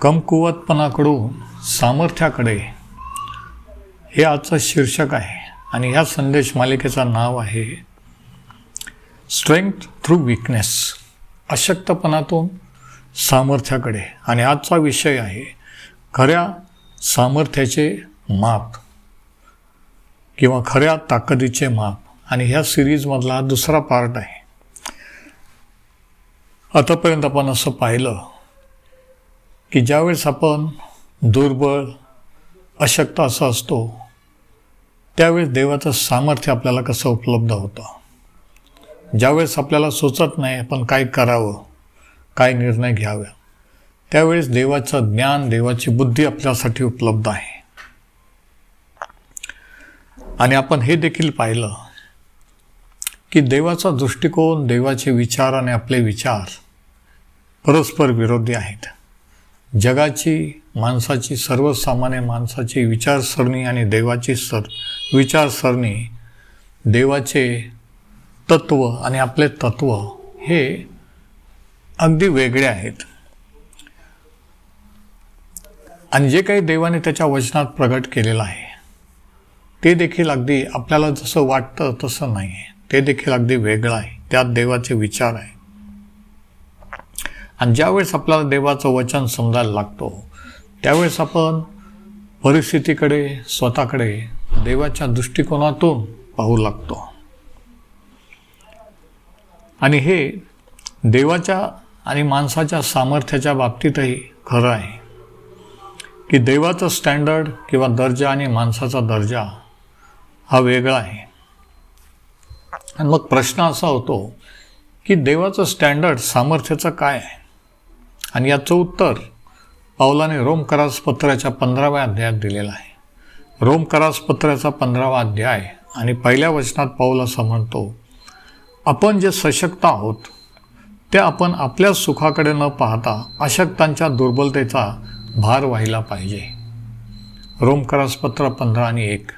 कमकुवतपणाकडून सामर्थ्याकडे हे आजचं शीर्षक आहे. आणि ह्या संदेश मालिकेचं नाव आहे स्ट्रेंथ थ्रू विकनेस अशक्तपणातून सामर्थ्याकडे. आणि आजचा विषय आहे खऱ्या सामर्थ्याचे माप किंवा खऱ्या ताकदीचे माप. आणि ह्या सिरीजमधला हा दुसरा पार्ट आहे. आतापर्यंत आपण असं पाहिलं की ज्यावेळेस आपण दुर्बळ अशक्त असं असतो त्यावेळेस देवाचं सामर्थ्य आपल्याला कसं उपलब्ध होतं? ज्यावेळेस आपल्याला सुचत नाही आपण काय करावं? काय निर्णय घ्यावे? त्यावेळेस देवाचं ज्ञान देवाची बुद्धी आपल्यासाठी उपलब्ध आहे. आणि आपण हे देखील पाहिलं की देवाचा दृष्टिकोन देवाचे विचार आणि आपले विचार परस्पर विरोधी आहेत. जगाची माणसाची सर्वसामान्य माणसाची विचारसरणी आणि देवाची सर विचारसरणी देवाचे तत्व आणि आपले तत्व हे अगदी वेगळे आहेत. आणि जे काही देवाने त्याच्या वचनात प्रगट केलेलं आहे ते देखील अगदी आपल्याला जसं वाटतं तसं नाही आहे ते देखील अगदी वेगळं आहे. त्यात देवाचे विचार आहे आणि ज्यावेळेस आपल्याला देवाचं वचन समजायला लागतो त्यावेळेस आपण परिस्थितीकडे स्वतःकडे देवाच्या दृष्टिकोनातून पाहू लागतो. आणि हे देवाच्या आणि माणसाच्या सामर्थ्याच्या बाबतीतही खरं आहे. की देवाचं स्टँडर्ड किंवा दर्जा आणि माणसाचा दर्जा हा वेगळा आहे. आणि मग प्रश्न असा होतो की देवाचं स्टँडर्ड सामर्थ्याचं काय आहे? आणि याचं उत्तर पावलाने रोम करासपत्राच्या पंधराव्या अध्यायात दिलेलं आहे. रोम करासपत्राचा पंधरावा अध्याय आणि पहिल्या वचनात पाऊल असं म्हणतो आपण जे सशक्त आहोत ते आपण आपल्या सुखाकडे न पाहता अशक्तांच्या दुर्बलतेचा भार व्हायला पाहिजे. रोम करासपत्र पंधरा आणि एक.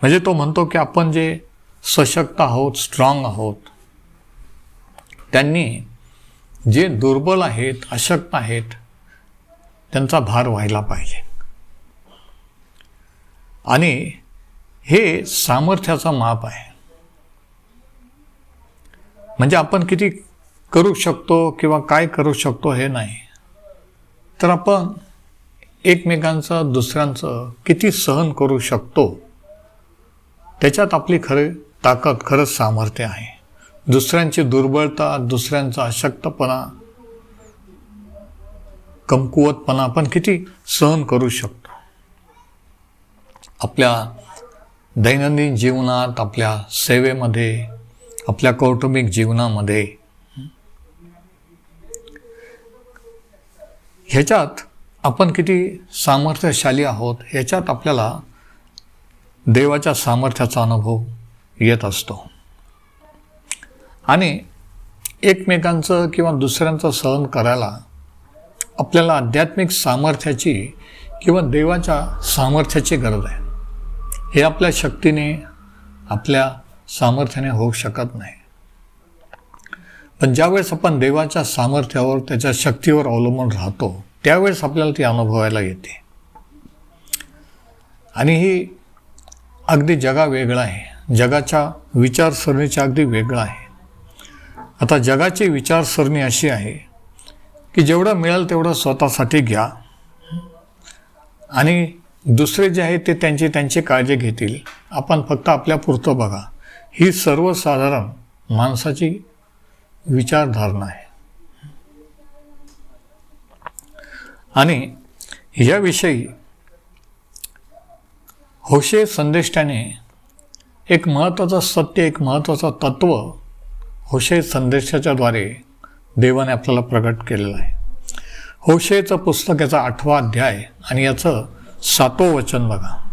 म्हणजे तो म्हणतो की आपण जे सशक्त आहोत स्ट्रॉंग आहोत त्यांनी जे दुर्बल आहेत अशक्त आहेत त्यांचा भार व्हायला पाहिजे. आणि हे सामर्थ्याचा माप आहे. म्हणजे आपण किती करू शकतो किंवा काय करू शकतो हे नाही. तर आपण एकमेकांचं दुसऱ्यांचं किती सहन करू शकतो त्याच्यात आपली खरे ताकद खरंच सामर्थ्य आहे. दुसऱ्यांची दुर्बलता दुसऱ्यांचा अशक्तपणा कमकुवतपणा आपण किती सहन करू शकतो? आपल्या दैनंदिन जीवनात आपल्या सेवेमध्ये आपल्या कौटुंबिक जीवनामध्ये ह्याच्यात आपण किती सामर्थ्यशाली आहोत ह्याच्यात आपल्याला देवाच्या सामर्थ्याचा अनुभव येत असतो. आणि एकमेकांचं किंवा दुसऱ्यांचं सहन करायला आपल्याला आध्यात्मिक सामर्थ्याची किंवा देवाच्या सामर्थ्याची गरज आहे. हे आपल्या शक्तीने आपल्या सामर्थ्याने होऊ शकत नाही. पण ज्यावेळेस आपण देवाच्या सामर्थ्यावर त्याच्या शक्तीवर अवलंबून राहतो त्यावेळेस आपल्याला ती अनुभवायला येते. आणि ही अगदी जगा वेगळा आहे. जगाच्या विचारसरणीच्या अगदी वेगळं आहे. आता जगाची विचारसरणी अशी आहे की जेवढं मिळेल तेवढं स्वतःसाठी घ्या. आणि दुसरे जे आहेत ते त्यांची त्यांची काळजी घेतील. आपण फक्त आपल्या पुरतं बघा. ही सर्वसाधारण माणसाची विचारधारणा आहे. आणि याविषयी होशे संदेष्टाने एक महत्त्वाचं सत्य एक महत्त्वाचं तत्त्व होशे संदेशाच्याद्वारे देवाने आपल्याला प्रकट केलेलं आहे. होशेचं पुस्तक याचा आठवा अध्याय आणि याचं सातवं वचन बघा.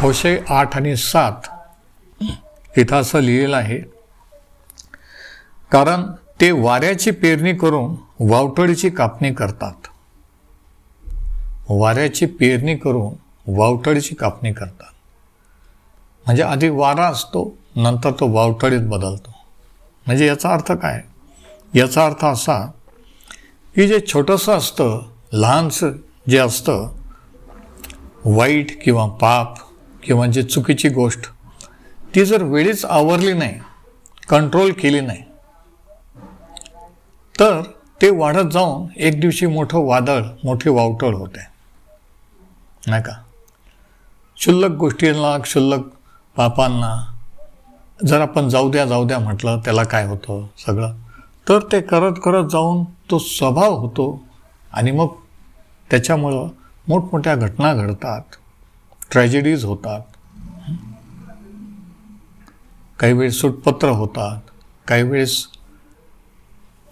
होशे आठ आणि सात इथं असं लिहिलेलं आहे. कारण ते वाऱ्याची पेरणी करून वावटळीची कापणी करतात. वाऱ्याची पेरणी करून वावटळीची कापणी करतात. म्हणजे आधी वारा असतो नंतर तो वावटळीत बदलतो. म्हणजे याचा अर्थ काय? याचा अर्थ असा की जे छोटंसं असतं लहानसं जे असतं वाईट किंवा पाप किंवा जे चुकीची गोष्ट ती जर वेळीच आवरली नाही कंट्रोल केली नाही तर ते वाढत जाऊन एक दिवशी मोठं वादळ मोठी वावटळ होते. नाही का? क्षुल्लक गोष्टींना क्षुल्लक पापांना जर आपण जाऊ द्या जाऊ द्या म्हटलं त्याला काय होतं सगळं? तर ते करत करत जाऊन तो स्वभाव होतो आणि मग त्याच्यामुळं मोठमोठ्या घटना घडतात ट्रॅजेडीज होतात. काही वेळेस सुटपत्र होतात काही वेळेस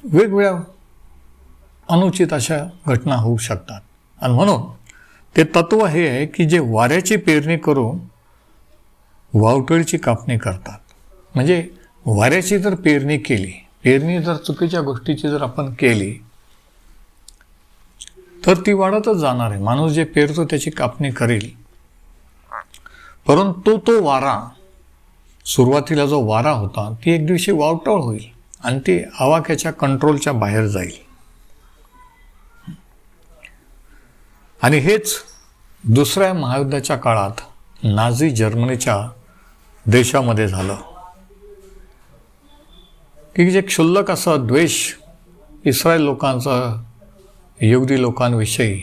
वेगवेगळ्या अनुचित अशा घटना होऊ शकतात. आणि म्हणून ते तत्व हे आहे की जे वाऱ्याची पेरणी करून वावटळीची कापणी करतात. म्हणजे वाऱ्याची जर पेरणी केली पेरणी जर चुकीच्या गोष्टीची जर आपण केली तर ती वाढतच जाणार आहे. माणूस जे पेरतो त्याची कापणी करेल. परंतु तो वारा सुरुवातीला जो वारा होता ती एक दिवशी वावटळ होईल आणि ती आवाक्याच्या कंट्रोलच्या बाहेर जाईल. आणि हेच दुसऱ्या महायुद्धाच्या काळात नाझी जर्मनीच्या देशामध्ये झालं. की जे क्षुल्लक असा द्वेष इस्रायल लोकांचा यहुदी लोकांविषयी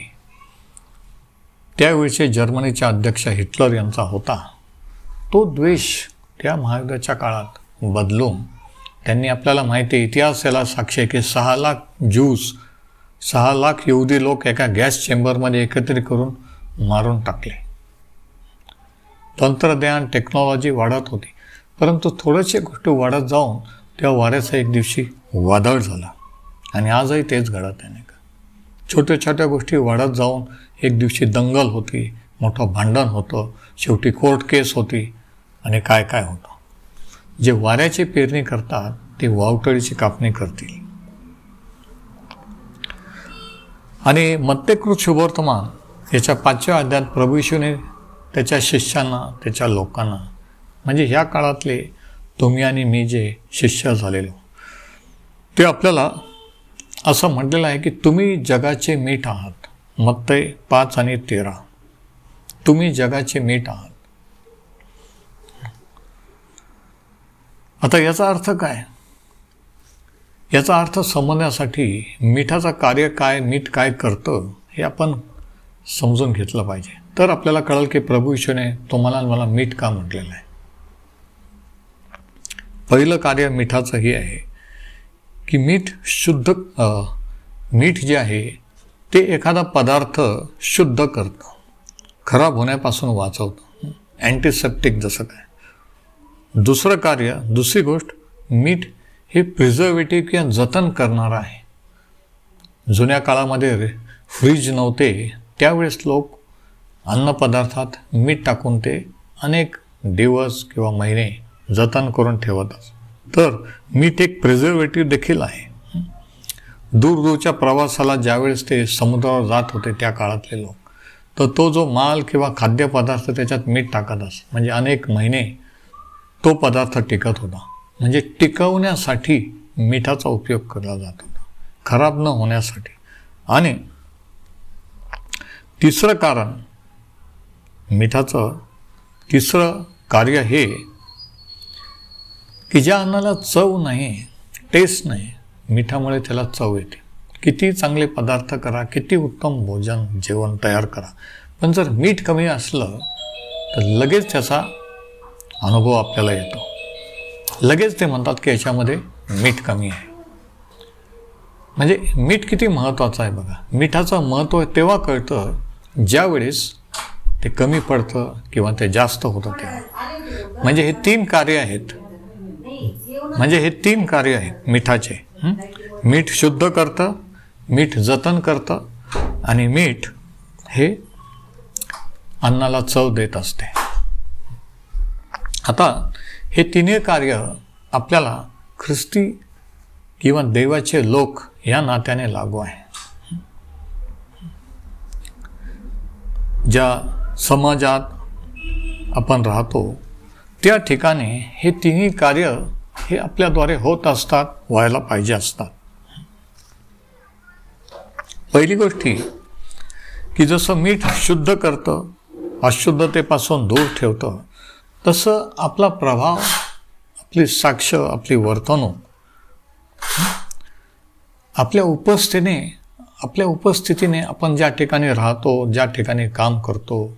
त्यावेळचे जर्मनीचे अध्यक्ष हिटलर यांचा होता. तो द्वेष त्या महायुद्धाच्या काळात बदलून त्यांनी आपल्याला माहिती आहे इतिहास याला साक्षी आहे की सहा लाख ज्यूस सहा लाख यहुदी लोक एका गॅस चेंबरमध्ये एकत्रित करून मारून टाकले. तंत्रज्ञान टेक्नॉलॉजी वाढत होती. परंतु थोड्याशा गोष्टी वाढत जाऊन त्या वाऱ्याचा एक दिवशी वादळ झाला. आणि आजही तेच घडत आहे नाही का? छोट्या छोट्या गोष्टी वाढत जाऊन एक दिवशी दंगल होती मोठं भांडण होतं शेवटी कोर्ट केस होती आणि काय काय होतं? जे वाऱ्याची पेरणी करतात ते वावटळीची कापणी करतील. आणि मत्तेकृत शुभवर्तमान याच्या पाचव्या अध्यात प्रभू येशूने त्याच्या शिष्यांना त्याच्या लोकांना म्हणजे ह्या काळातले तुम्ही आणि मी जे शिष्य झालेलो. ते आपल्याला असं म्हटलेलं आहे की तुम्ही जगाचे मीठ आहात. मत्तय पाच आणि तेरा. तुम्ही जगाचे मीठ आहात. आता याचा अर्थ काय? याचा अर्थ समजण्यासाठी मिठाचं कार्य काय मीठ काय करतं हे आपण समजून घेतलं पाहिजे. तर आपल्याला कळेल की प्रभू ईश्वरने तुम्हाला मला मीठ का म्हटलेलं आहे? पहिलं कार्य मिठाचं हे आहे. की मीठ शुद्ध मीठ जे आहे ते एखादा पदार्थ शुद्ध करतं खराब होण्यापासून वाचवतं अँटीसेप्टिक जसं काय. दुसरं कार्य दुसरी गोष्ट मीठ हे प्रिझर्वेटिव्ह किंवा जतन करणारं आहे. जुन्या काळामध्ये फ्रीज नव्हते त्यावेळेस लोक अन्नपदार्थात मीठ टाकून ते अनेक दिवस किंवा महिने जतन करून ठेवत तर मीठ एक प्रिझर्वेटिव्ह देखील आहे. दूरदूरच्या प्रवासाला ज्यावेळेस ते समुद्रावर जात होते त्या काळातले लोक तर तो जो माल किंवा खाद्यपदार्थ त्याच्यात मीठ टाकत अस म्हणजे अनेक महिने तो पदार्थ टिकत होता. म्हणजे टिकवण्यासाठी मिठाचा उपयोग केला जात होता. खराब न होण्यासाठी. आणि तिसरं कारण मिठाचं तिसरं कार्य हे की ज्या अन्नाला चव नाही टेस्ट नाही मिठामुळे त्याला चव येते. किती चांगले पदार्थ करा किती उत्तम भोजन जेवण तयार करा. पण जर मीठ कमी असलं तर लगेच त्याचा अनुभव आपल्याला येतो. लगेच ते म्हणतात की याच्यामध्ये मीठ कमी आहे. म्हणजे मीठ किती महत्त्वाचं आहे बघा. मिठाचं महत्त्व तेव्हा कळतं ज्यावेळेस ते कमी पडतं किंवा ते जास्त होतं तेव्हा. म्हणजे हे तीन कार्य आहेत. म्हणजे हे तीन कार्य आहेत मिठाचे. मीठ शुद्ध करतं मीठ जतन करतं आणि मीठ हे अन्नाला चव देत असते. आता हे तिन्ही कार्य आपल्याला ख्रिस्ती किंवा देवाचे लोक या नात्याने लागू आहे. ज्या समाजात आपण राहतो त्या ठिकाणी हे तिन्ही कार्य हे आपल्याद्वारे होत असतात व्हायला पाहिजे असतात. पहिली गोष्टी की जसं मीठ शुद्ध करतं अशुद्धतेपासून दूर ठेवतं तसं आपला प्रभाव आपली साक्ष आपली वर्तणूक आपल्या उपस्थितीने आपल्या उपस्थितीने आपण ज्या ठिकाणी राहतो ज्या ठिकाणी काम करतो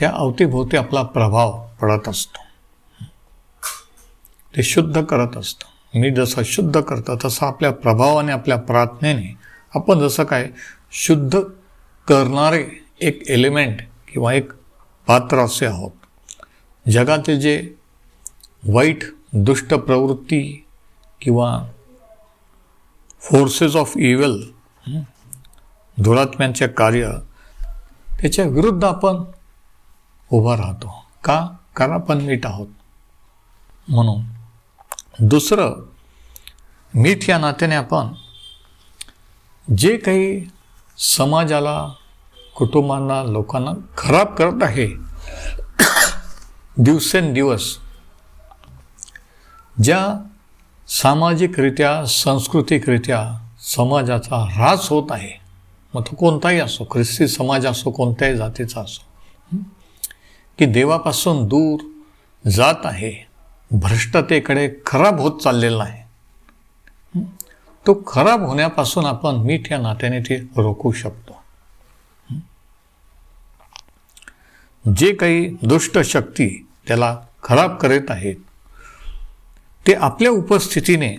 त्या अवतीभोवती आपला प्रभाव पडत असतो. ते शुद्ध करत असतं. मी जसं शुद्ध करतं तसं आपल्या प्रभावाने आपल्या प्रार्थनेने आपण जसं काय शुद्ध करणारे एक एलिमेंट किंवा एक पात्र असे आहोत. जगातील जे वाईट दुष्ट प्रवृत्ती किंवा फोर्सेस ऑफ इव्हल धुरात्म्यांचे कार्य त्याच्या विरुद्ध आपण उभा राहतो. का? कारण आपण नीट आहोत. म्हणून दुसरं मीठ या नात्याने आपण जे काही समाजाला कुटुंबांना लोकांना खराब करत आहे दिवसेंदिवस ज्या सामाजिकरित्या सांस्कृतिकरित्या समाजाचा ऱ्हास होत आहे मग तो कोणताही असो ख्रिस्ती समाज असो कोणत्याही जातीचा असो की देवापासून दूर जात आहे भ्रष्टतेकडे खराब होत चाललेला आहे. तो खराब होण्यापासून आपण मीठ या नात्याने ते रोखू शकतो. जे काही दुष्ट शक्ती त्याला खराब करीत आहेत ते आपल्या उपस्थितीने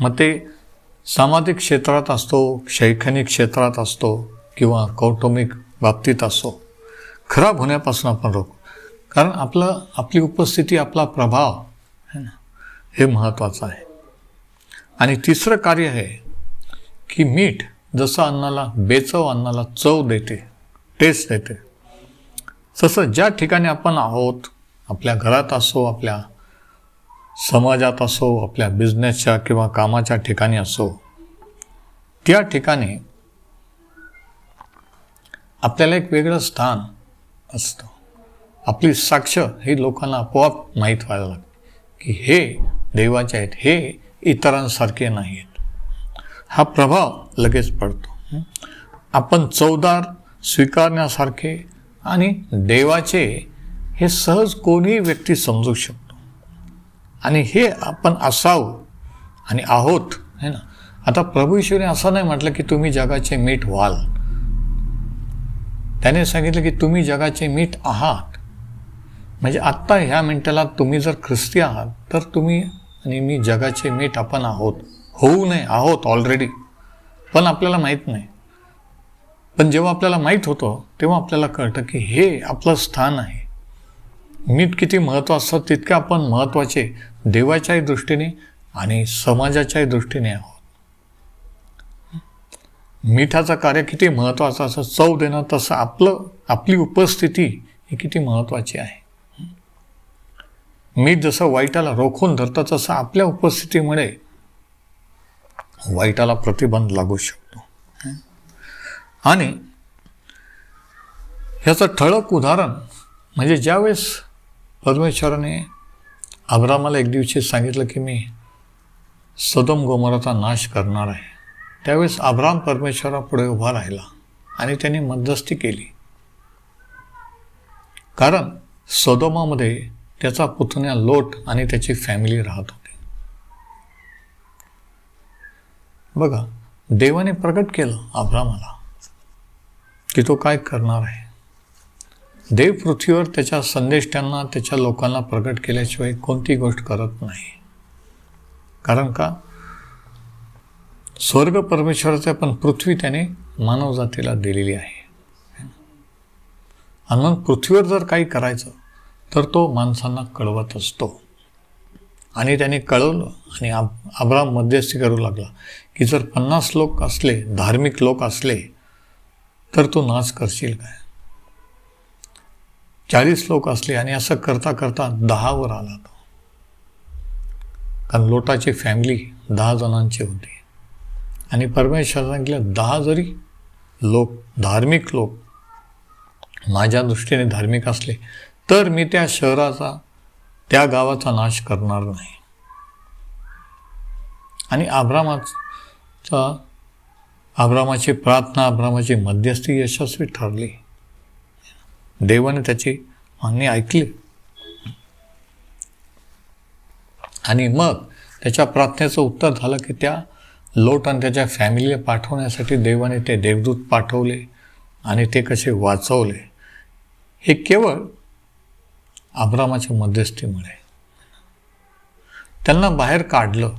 मग ते सामाजिक क्षेत्रात असतो शैक्षणिक क्षेत्रात असतो किंवा कौटुंबिक बाबतीत असो खराब होण्यापासून आपण रोखू कारण आपलं आपली उपस्थिती आपला प्रभाव है ना हे महत्त्वाचं आहे. आणि तिसरं कार्य आहे की मीठ जसं अन्नाला बेचव अन्नाला चव देते टेस्ट देते तसं ज्या ठिकाणी आपण आहोत आपल्या घरात असो आपल्या समाजात असो आपल्या बिझनेसच्या किंवा कामाच्या ठिकाणी असो त्या ठिकाणी आपल्याला एक वेगळं स्थान असतं. आपली साक्ष ही लोकांना आपोआप माहीत व्हायला लागते. की हे देवाचे आहेत हे इतरांसारखे नाही आहेत हा प्रभाव लगेच पडतो. आपण चवदार स्वीकारण्यासारखे आणि देवाचे हे सहज कोणीही व्यक्ती समजू शकतो. आणि हे आपण असावं आणि आहोत है ना? आता प्रभू ईश्वरी असं नाही म्हटलं की तुम्ही जगाचे मीठ व्हाल. त्याने सांगितलं की तुम्ही जगाचे मीठ आहात. म्हणजे आत्ता ह्या मिनिटाला तुम्ही जर ख्रिस्ती आहात तर तुम्ही आणि मी जगाचे मीठ आपण आहोत. होऊ नये आहोत ऑलरेडी पण आपल्याला माहीत नाही. पण जेव्हा आपल्याला माहीत होतं तेव्हा आपल्याला कळतं की हे आपलं स्थान आहे. मीठ किती महत्त्वाचं असतं तितके आपण महत्त्वाचे देवाच्याही दृष्टीने आणि समाजाच्याही दृष्टीने आहोत. मिठाचं कार्य किती महत्त्वाचं असं चव देणं तसं आपलं आपली उपस्थिती ही किती महत्त्वाची आहे. मी जसं वाईटाला रोखून धरतो तसं आपल्या उपस्थितीमुळे वाईटाला प्रतिबंध लागू शकतो. आणि ह्याचं ठळक उदाहरण म्हणजे ज्यावेळेस परमेश्वराने अब्रामाला एक दिवशी सांगितलं की मी सदम गोमराचा नाश करणार आहे. त्यावेळेस अब्राम परमेश्वरापुढे उभा राहिला आणि त्यांनी मध्यस्थी केली. कारण सदोमामध्ये त्याचा पुतण्या लोट आणि त्याची फॅमिली राहत होती. बघा देवाने प्रकट केलं आभ्रामाला की तो काय करणार आहे. देव पृथ्वीवर त्याच्या संदेष्ट्यांना त्याच्या लोकांना प्रकट केल्याशिवाय कोणती गोष्ट करत नाही. कारण का? स्वर्ग परमेश्वराचे पण पृथ्वी त्याने मानवजातीला दिलेली आहे. आणि मग पृथ्वीवर जर काही करायचं तर तो माणसांना कळवत असतो. आणि त्याने कळवलं आणि आब आब्राम मध्यस्थी करू लागला. की जर पन्नास लोक असले धार्मिक लोक असले तर तू नाच करशील काय? चाळीस लोक असले आणि असं करता करता दहावर आला तो. कारण लोटाची फॅमिली दहा जणांची होती. आणि परमेश्वर सांगितलं दहा जरी लोक धार्मिक लोक माझ्या दृष्टीने धार्मिक असले तर मी त्या शहराचा त्या गावाचा नाश करणार नाही. आणि आभ्रामाचा आभ्रामाची प्रार्थना आभ्रामाची मध्यस्थी यशस्वी ठरली. देवाने त्याची मागणी ऐकली. आणि मग त्याच्या प्रार्थनेचं उत्तर झालं की त्या लोट आणि त्याच्या फॅमिलीला पाठवण्यासाठी देवाने ते देवदूत पाठवले आणि ते कसे वाचवले. हे केवळ आब्रामाच्या मध्यस्थीमुळे. त्यांना बाहेर काढलं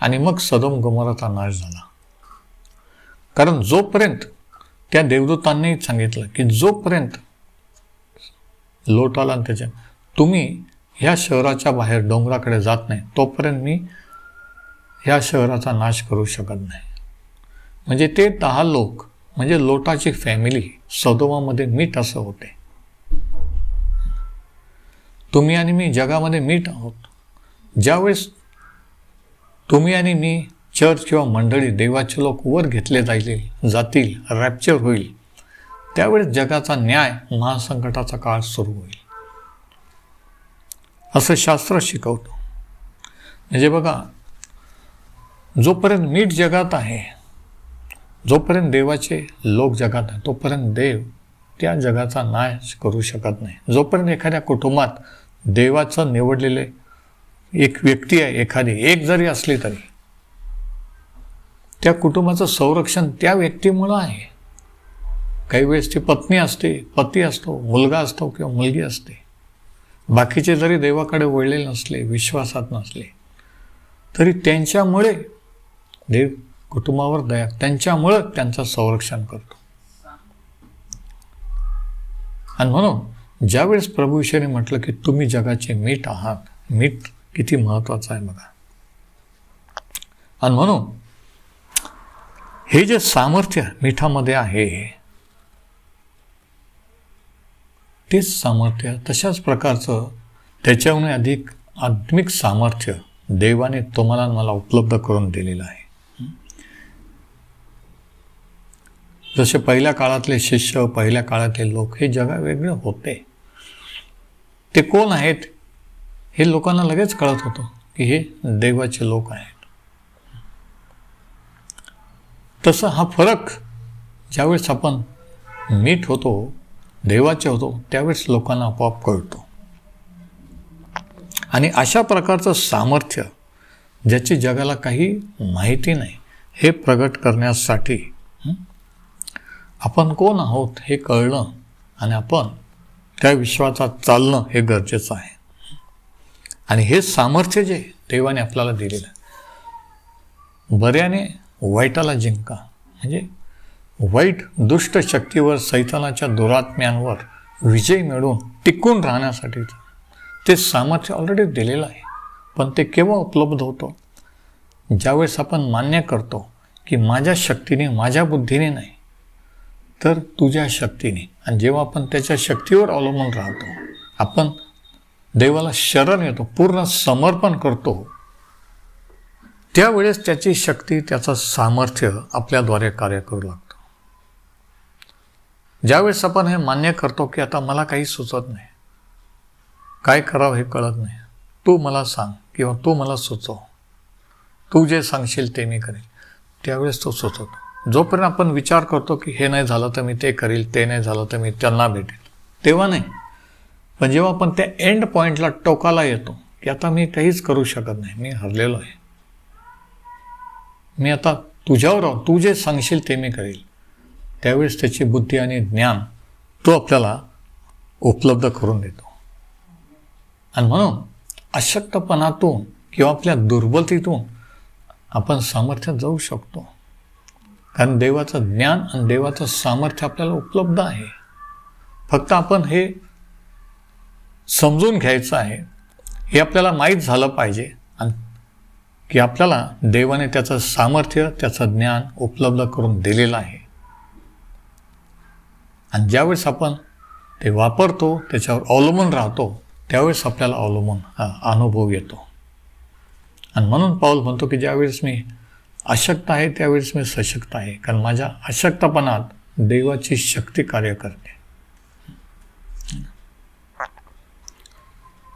आणि मग सदम गमोराचा नाश झाला. कारण जोपर्यंत त्या देवदूतांनी सांगितलं की जोपर्यंत लोटाला आणि त्याच्या तुम्ही ह्या शहराच्या बाहेर डोंगराकडे जात नाही तोपर्यंत मी ह्या शहराचा नाश करू शकत नाही. म्हणजे ते दहा लोक म्हणजे लोटाची फॅमिली सदोमामध्ये मीठ असं होते. तुम्ही आणि मी जगामध्ये मीठ आहोत. ज्यावेळेस तुम्ही आणि मी चर्च किंवा मंडळी देवाचे लोक वर घेतले जाईल जातील रॅप्चर होईल त्यावेळेस जगाचा न्याय महासंकटाचा काळ सुरू होईल. असं शास्त्र शिकवतो. म्हणजे बघा जोपर्यंत मीठ जगात आहे जोपर्यंत देवाचे लोक जगात आहे तोपर्यंत देव त्या जगाचा नाश करू शकत नाही. जोपर्यंत एखाद्या कुटुंबात देवाचं निवडलेले एक व्यक्ती आहे एखादी एक जरी असली तरी त्या कुटुंबाचं संरक्षण त्या व्यक्तीमुळं आहे. काही वेळेस ती पत्नी असते पती असतो मुलगा असतो किंवा मुलगी असते. बाकीचे जरी देवाकडे वळलेले नसले विश्वासात नसले तरी त्यांच्यामुळे देव कुटुंबावर दया त्यांच्यामुळं त्यांचं संरक्षण करतो. आणि म्हणून ज्यावेळेस प्रभू म्हटलं की तुम्ही जगाचे मीठ आहात मीठ किती महत्वाचं आहे बघा. आणि म्हणून हे जे सामर्थ्य मिठामध्ये आहे तेच सामर्थ्य तशाच प्रकारचं त्याच्याहून अधिक आत्मिक सामर्थ्य देवाने तुम्हाला मला उपलब्ध करून दिलेलं आहे. जसे पहिल्या काळातले शिष्य पहिल्या काळातले लोक हे जगावेगळे होते. ते कोण आहेत हे लोकांना लगेच कळत होतं की हे देवाचे लोक आहेत. तसं हा फरक ज्यावेळेस आपण मीठ होतो देवाचे होतो त्यावेळेस लोकांना आपोआप कळतो. आणि अशा प्रकारचं सामर्थ्य ज्याची जगाला काही माहिती नाही हे प्रगट करण्यासाठी आपण कोण आहोत हे कळणं आणि आपण त्या विश्वासात चालणं हे गरजेचं आहे. आणि हे सामर्थ्य जे देवाने आपल्याला दिलेलं आहे बऱ्याने वाईटाला जिंका. म्हणजे वाईट दुष्ट शक्तीवर सैतानाच्या दुरात्म्यांवर विजय मिळवून टिकून राहण्यासाठी ते सामर्थ्य ऑलरेडी दिलेलं आहे. पण ते केव्हा उपलब्ध होतं? ज्यावेळेस आपण मान्य करतो की माझ्या शक्तीने माझ्या बुद्धीने नाही तर तुझ्या शक्तीने. आणि जेव्हा आपण त्याच्या शक्तीवर अवलंबून राहतो आपण देवाला शरण येतो पूर्ण समर्पण करतो त्यावेळेस त्याची शक्ती त्याचं सामर्थ्य आपल्याद्वारे कार्य करू लागतो. ज्यावेळेस आपण हे मान्य करतो की आता मला काही सुचत नाही काय करावं हे कळत नाही तू मला सांग किंवा तू मला सुचव. तू जे सांगशील ते मी करेल. त्यावेळेस तो सुचवतो. जोपर्यंत आपण विचार करतो की हे नाही झालं तर मी ते करील ते नाही झालं तर मी त्यांना भेटेल. तेव्हा नाही. पण जेव्हा आपण त्या एंड पॉईंटला टोकाला येतो की आता मी काहीच करू शकत नाही मी हरलेलो आहे. मी आता तुझ्यावर आहो तू जे सांगशील ते मी करेल. त्यावेळेस त्याची बुद्धी आणि ज्ञान तो आपल्याला उपलब्ध करून देतो. आणि म्हणून अशक्तपणातून किंवा आपल्या दुर्बलतेतून आपण सामर्थ्यात जाऊ शकतो. कारण देवाचं ज्ञान आणि देवाचं सामर्थ्य आपल्याला उपलब्ध आहे. फक्त आपण हे समजून घ्यायचं आहे. हे आपल्याला माहीत झालं पाहिजे आणि की आपल्याला देवाने त्याचं सामर्थ्य त्याचं ज्ञान उपलब्ध करून दिलेलं आहे. आणि ज्यावेळेस आपण ते वापरतो त्याच्यावर अवलंबून राहतो त्यावेळेस आपल्याला अवलंबून अनुभव येतो. आणि म्हणून पाऊल म्हणतो की ज्यावेळेस मी अशक्त आहे त्यावेळेस मी सशक्त आहे. कारण माझ्या अशक्तपणात देवाची शक्ती कार्य करते.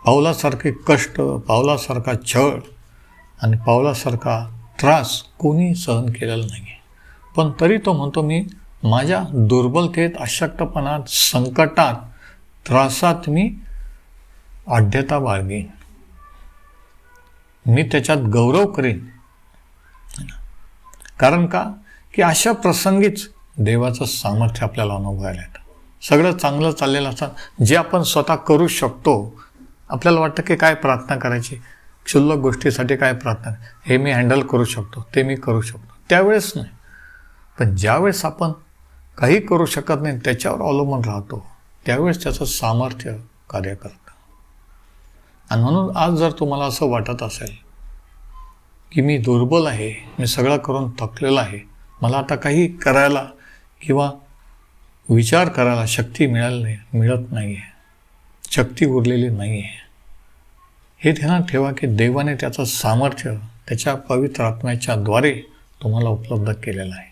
पावलासारखे कष्ट पावलासारखा छळ आणि पावलासारखा त्रास कोणी सहन केलेला नाही पण तरी तो म्हणतो मी माझ्या दुर्बलतेत अशक्तपणात संकटात त्रासात मी आढ्यता बाळगेन. मी त्याच्यात गौरव करेन. कारण का? की अशा प्रसंगीच देवाचं सामर्थ्य आपल्याला अनुभवायला येतं. सगळं चांगलं चाललेलं असतं जे आपण स्वतः करू शकतो आपल्याला वाटतं की काय प्रार्थना करायची? क्षुल्लक गोष्टीसाठी काय प्रार्थना? हे मी हँडल करू शकतो ते मी करू शकतो. त्यावेळेस नाही. पण ज्यावेळेस आपण काही करू शकत नाही त्याच्यावर अवलंबून राहतो त्यावेळेस त्याचं सामर्थ्य कार्य करतं. आणि म्हणून आज जर तुम्हाला असं वाटत असेल की मी दुर्बल आहे मी सगळं करून थकलेलं आहे. मला आता काही करायला किंवा विचार करायला शक्ती मिळाली नाही मिळत नाही आहे शक्ती उरलेली नाही आहे हे ध्यानात ठेवा की देवाने त्याचं सामर्थ्य त्याच्या पवित्र आत्म्याच्या द्वारे तुम्हाला उपलब्ध केलेला आहे.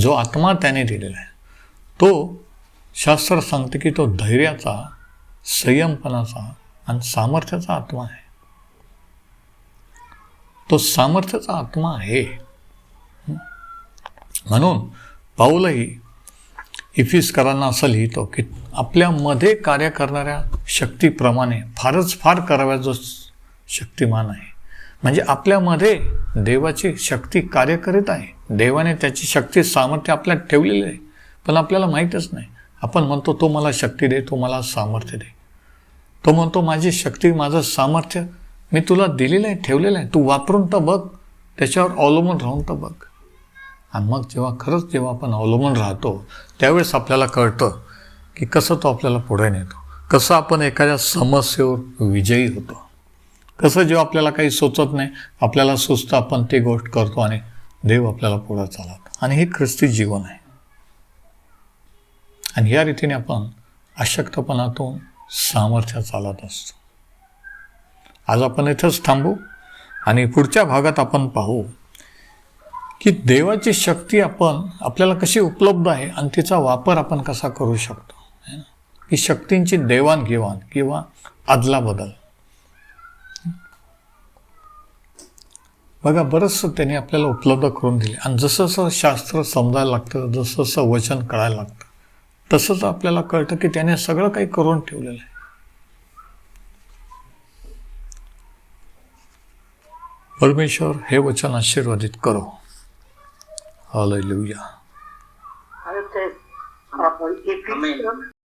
जो आत्मा त्याने दिलेला आहे तो शास्त्र सांगते की तो धैर्याचा संयमपणाचा आणि सामर्थ्याचा आत्मा आहे. तो सामर्थ्याचा आत्मा आहे. म्हणून पाऊलही इफिसकरांना असं लिहितो की आपल्यामध्ये कार्य करणाऱ्या शक्तीप्रमाणे फारच फार कराव्या जो शक्तिमान आहे. म्हणजे आपल्यामध्ये देवाची शक्ती कार्य करीत आहे. देवाने त्याची शक्ती सामर्थ्य आपल्यात ठेवलेली आहे. पण आपल्याला माहीतच नाही. आपण म्हणतो तो मला शक्ती दे तो मला सामर्थ्य दे. तो म्हणतो माझी शक्ती माझं सामर्थ्य मी तुला दिलेलं आहे ठेवलेलं आहे. तू वापरून तर बघ. त्याच्यावर अवलंबून राहून तर बघ. आणि मग जेव्हा खरंच जेव्हा आपण अवलंबून राहतो त्यावेळेस आपल्याला कळतं की कसं तो आपल्याला पुढे नेतो. कसं आपण एखाद्या समस्येवर विजयी होतो. कसं जेव्हा आपल्याला काही सुचत नाही आपल्याला सुचतं आपण ती गोष्ट करतो आणि देव आपल्याला पुढं चालवतो. आणि हे ख्रिस्ती जीवन आहे. आणि या रीतीने आपण अशक्तपणातून सामर्थ्य चालत असतो. आज आपण इथंच थांबू आणि पुढच्या भागात आपण पाहू की देवाची शक्ती आपण आपल्याला कशी उपलब्ध आहे आणि तिचा वापर आपण कसा करू शकतो. की शक्तींची देवाणघेवाण किंवा आदला बदल. बघा बरंचसं त्यांनी आपल्याला उपलब्ध करून दिले. आणि जसं जसं शास्त्र समजायला लागतं जसं जसं वचन कळायला लागतं तसंच आपल्याला कळतं की त्याने सगळं काही करून ठेवलेलं आहे. परमेश्वर हे वचन आशीर्वादित करो हालेलुया